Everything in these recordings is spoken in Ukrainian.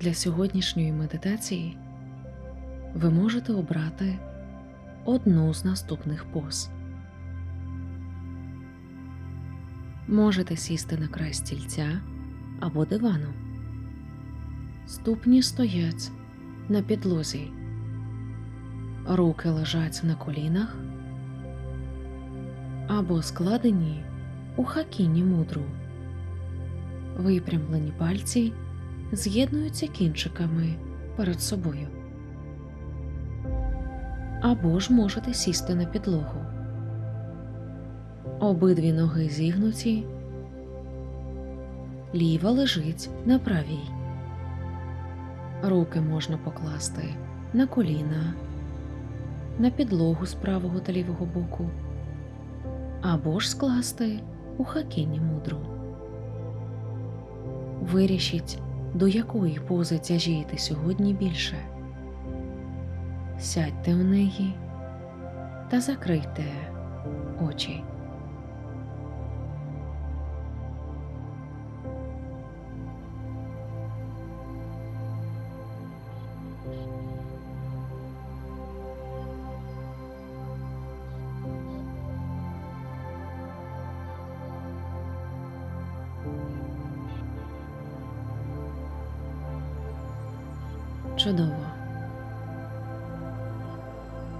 Для сьогоднішньої медитації ви можете обрати одну з наступних поз. Можете сісти на край стільця або дивану. Ступні стоять на підлозі. Руки лежать на колінах або складені у хакіні мудру. Випрямлені пальці з'єднуються кінчиками перед собою. Або ж можете сісти на підлогу. Обидві ноги зігнуті, ліва лежить на правій. Руки можна покласти на коліна, на підлогу з правого та лівого боку, або ж скласти у хакіні мудру. Вирішіть, до якої пози тяжієте сьогодні більше. Сядьте у неї та закрийте очі.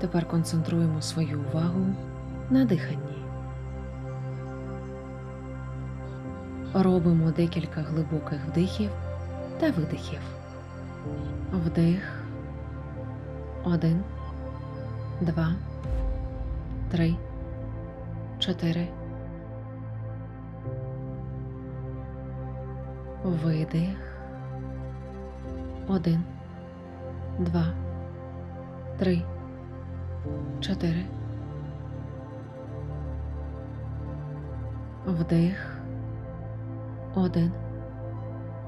Тепер концентруємо свою увагу на диханні. Робимо декілька глибоких вдихів та видихів. Вдих. Один, два, три, чотири. Видих. Один два, три, чотири. Вдих. Один,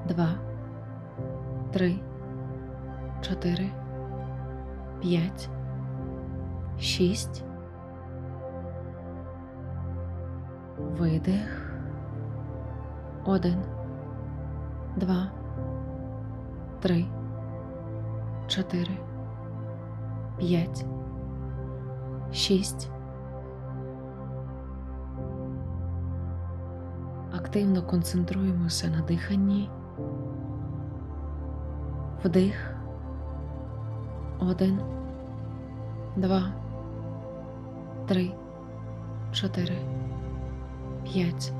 два, три, чотири, п'ять, шість. Видих. Один, два, три. Чотири, п'ять, шість. Активно концентруємося на диханні. Вдих. Один, два, три, чотири, п'ять,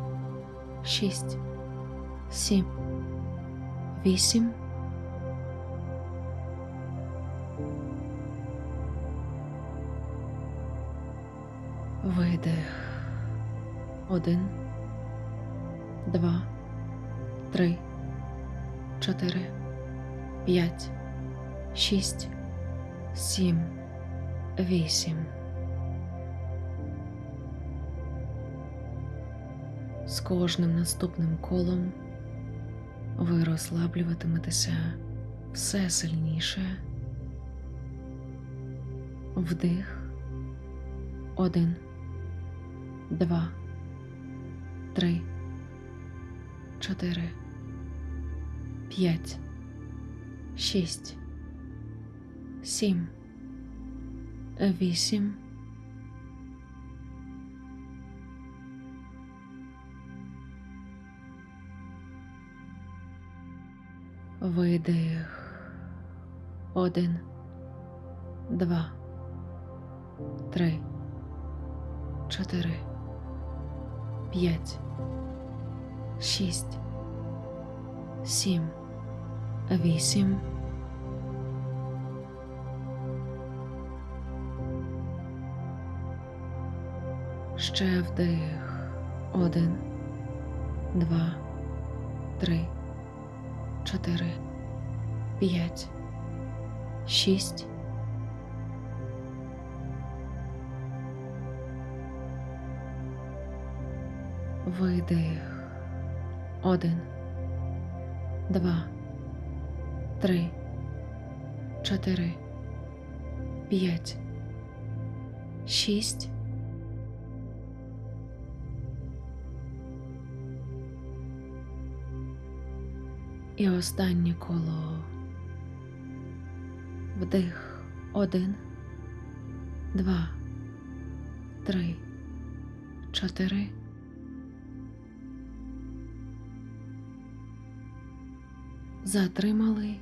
шість, сім, вісім. Видих. Один, два, три, чотири, п'ять, шість, сім, вісім. З кожним наступним колом ви розслаблюватиметеся все сильніше. Вдих. Один два, три, чотири, п'ять, шість, сім, вісім. Видих. Один, два, три, чотири п'ять, шість, сім, вісім. Ще вдих. Один, два, три, чотири, п'ять, шість. Видих. Один, два, три, чотири, п'ять, шість. І останнє коло. Вдих. Один, два, три, чотири. Затримали.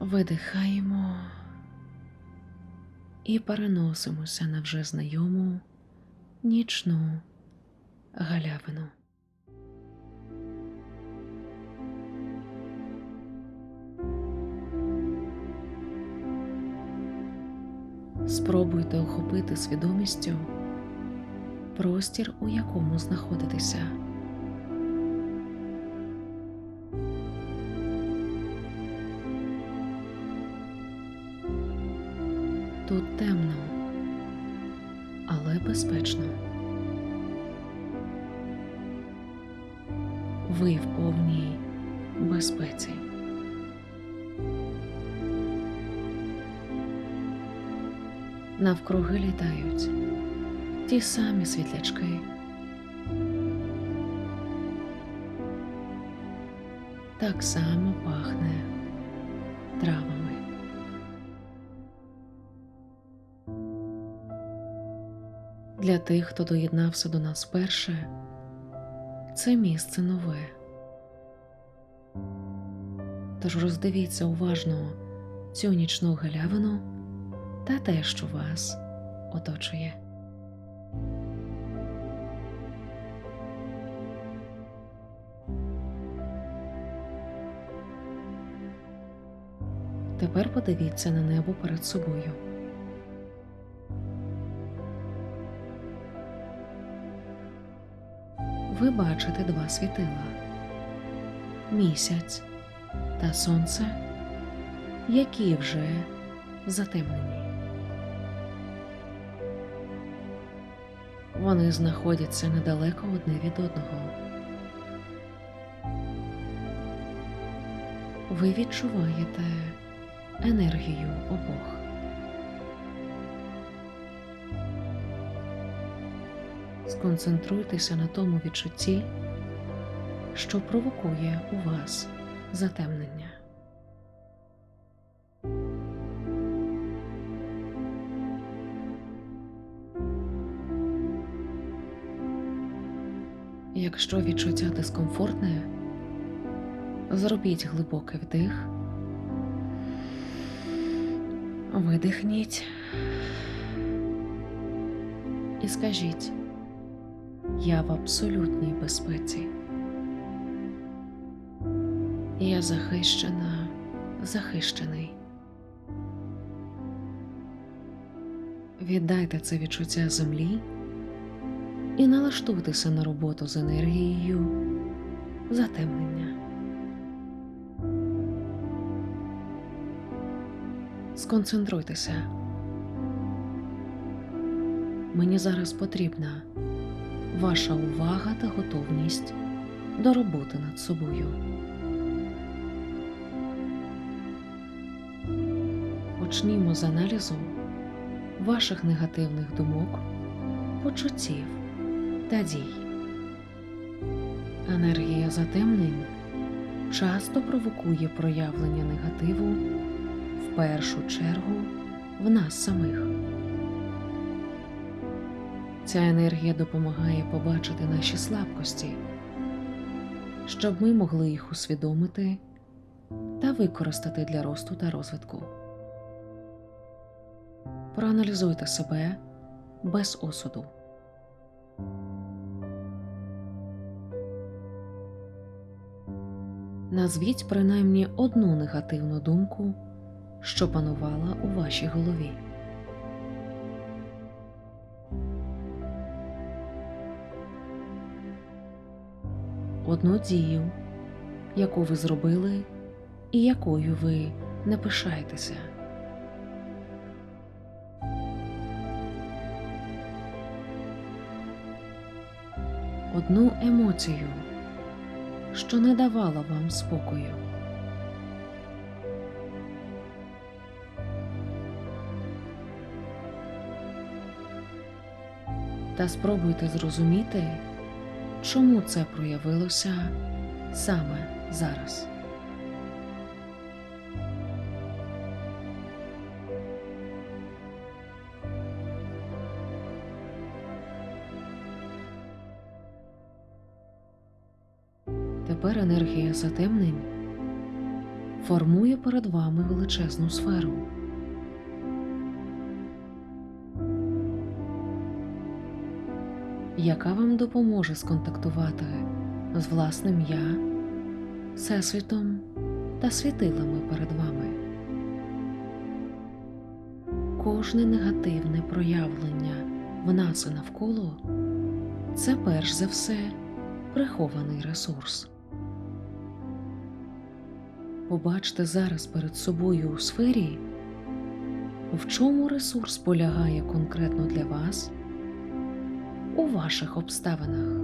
Видихаємо і переносимося на вже знайому нічну галявину. Спробуйте охопити свідомістю простір, у якому знаходитеся. Тут темно, але безпечно. Ви в повній безпеці. Навкруги літають ті самі світлячки. Так само пахне травами. Для тих, хто доєднався до нас вперше, це місце нове. Тож роздивіться уважно цю нічну галявину та те, що вас оточує. Тепер подивіться на небо перед собою. Ви бачите два світила місяць та сонце, які вже затемнені. Вони знаходяться недалеко одне від одного. Ви відчуваєте енергію обох. Сконцентруйтеся на тому відчутті, що провокує у вас затемнення. Якщо відчуття дискомфортне, зробіть глибокий вдих, видихніть і скажіть, я в абсолютній безпеці. Я захищена, захищений. Віддайте це відчуття землі і налаштуйтеся на роботу з енергією затемнення. Сконцентруйтеся. Мені зараз потрібна ваша увага та готовність до роботи над собою. Почнімо з аналізу ваших негативних думок, почуттів та дій. Енергія затемнень часто провокує проявлення негативу в першу чергу в нас самих. Ця енергія допомагає побачити наші слабкості, щоб ми могли їх усвідомити та використати для росту та розвитку. Проаналізуйте себе без осуду. Назвіть принаймні одну негативну думку, що панувала у вашій голові. Одну дію, яку ви зробили і якою ви не пишаєтеся. Одну емоцію, що не давала вам спокою. та спробуйте зрозуміти, чому це проявилося саме зараз. Тепер енергія затемнень формує перед вами величезну сферу. Яка вам допоможе сконтактувати з власним я, всесвітом та світилами перед вами. Кожне негативне проявлення в нас і навколо це перш за все прихований ресурс. Побачте зараз перед собою у сфері, в чому ресурс полягає конкретно для вас у ваших обставинах.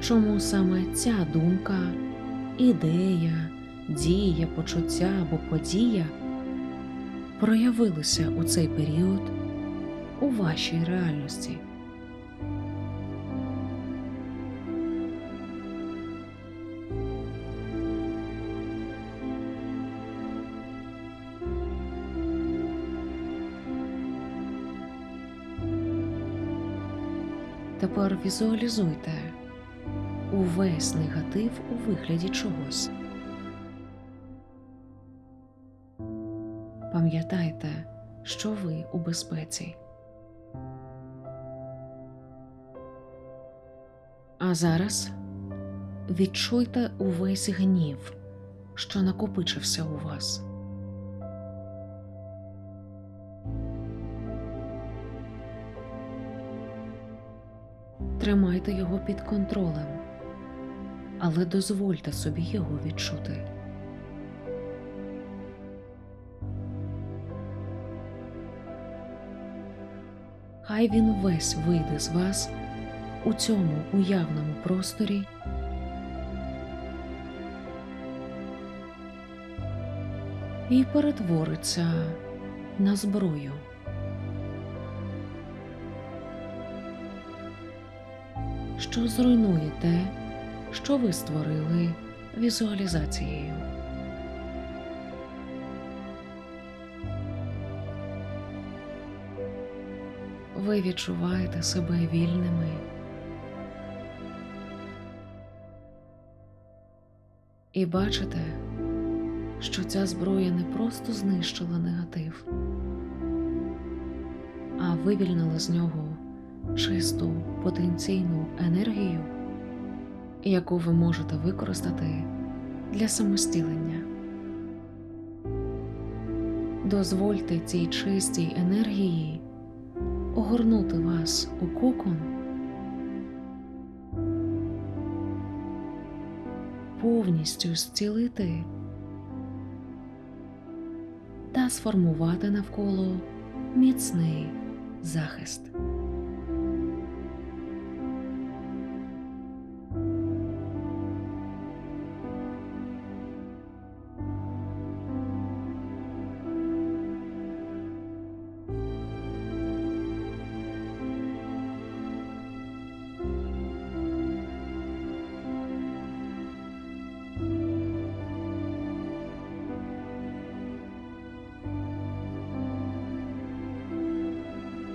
Чому саме ця думка, ідея, дія, почуття або подія проявилися у цей період у вашій реальності? Тепер візуалізуйте увесь негатив у вигляді чогось. Пам'ятайте, що ви у безпеці. А зараз відчуйте увесь гнів, що накопичився у вас. Тримайте його під контролем, але дозвольте собі його відчути. Хай він весь вийде з вас у цьому уявному просторі. І перетвориться на зброю. Що зруйнує те, що ви створили візуалізацією. Ви відчуваєте себе вільними. І бачите, що ця зброя не просто знищила негатив, а вивільнила з нього чисту потенційну енергію, яку ви можете використати для самостілення. Дозвольте цій чистій енергії огорнути вас у кокон, повністю зцілити та сформувати навколо міцний захист.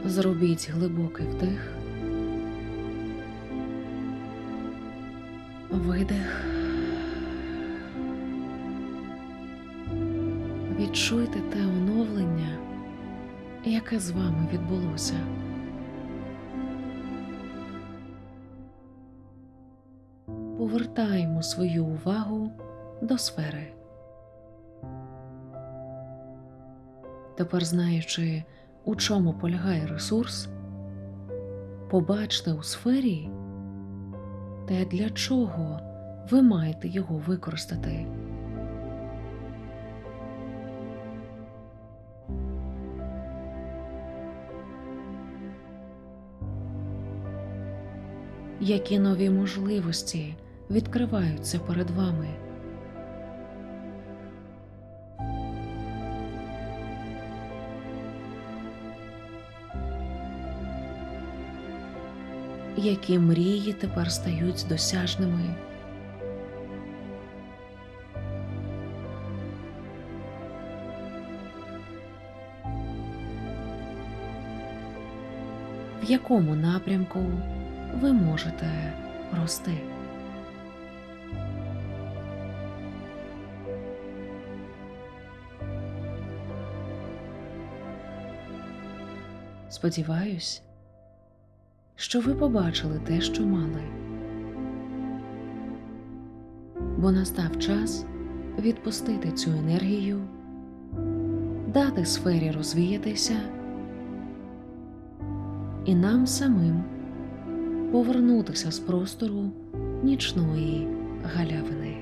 Зробіть глибокий вдих, видих. Відчуйте те оновлення, яке з вами відбулося. Повертаємо свою увагу до сфери. Тепер знаючи, у чому полягає ресурс, побачте у сфері те, для чого ви маєте його використати. Які нові можливості відкриваються перед вами? Які мрії тепер стають досяжними. В якому напрямку ви можете рости. Сподіваюсь, що ви побачили те, що мали, бо настав час відпустити цю енергію, дати сфері розвіятися і нам самим повернутися з простору нічної галявини.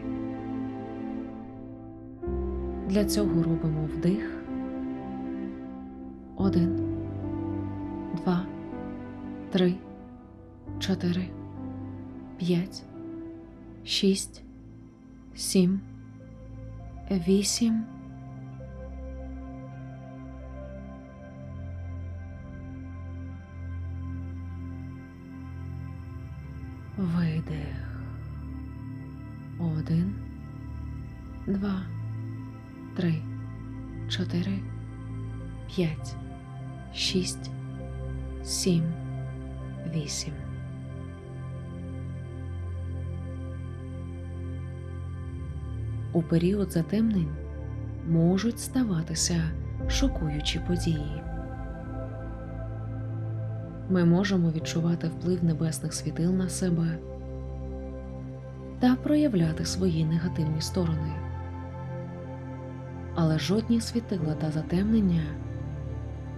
Для цього робимо вдих. Один, два, три, чотири, п'ять, шість, сім, вісім. Видих. Один, два, три, чотири, п'ять, шість, сім, вісім. У період затемнень можуть ставатися шокуючі події. Ми можемо відчувати вплив небесних світил на себе та проявляти свої негативні сторони. Але жодні світила та затемнення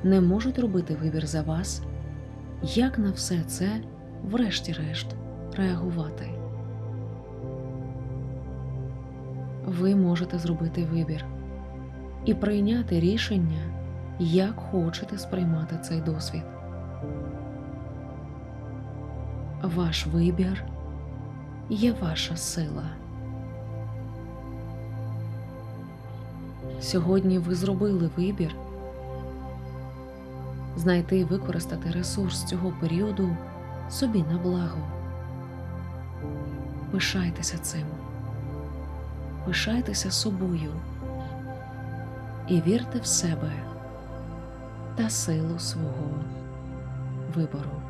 не можуть робити вибір за вас, як на все це, врешті-решт, реагувати. Ви можете зробити вибір і прийняти рішення, як хочете сприймати цей досвід. Ваш вибір є ваша сила. Сьогодні ви зробили вибір знайти і використати ресурс цього періоду собі на благо. Пишайтеся цим, пишайтеся собою і вірте в себе та силу свого вибору.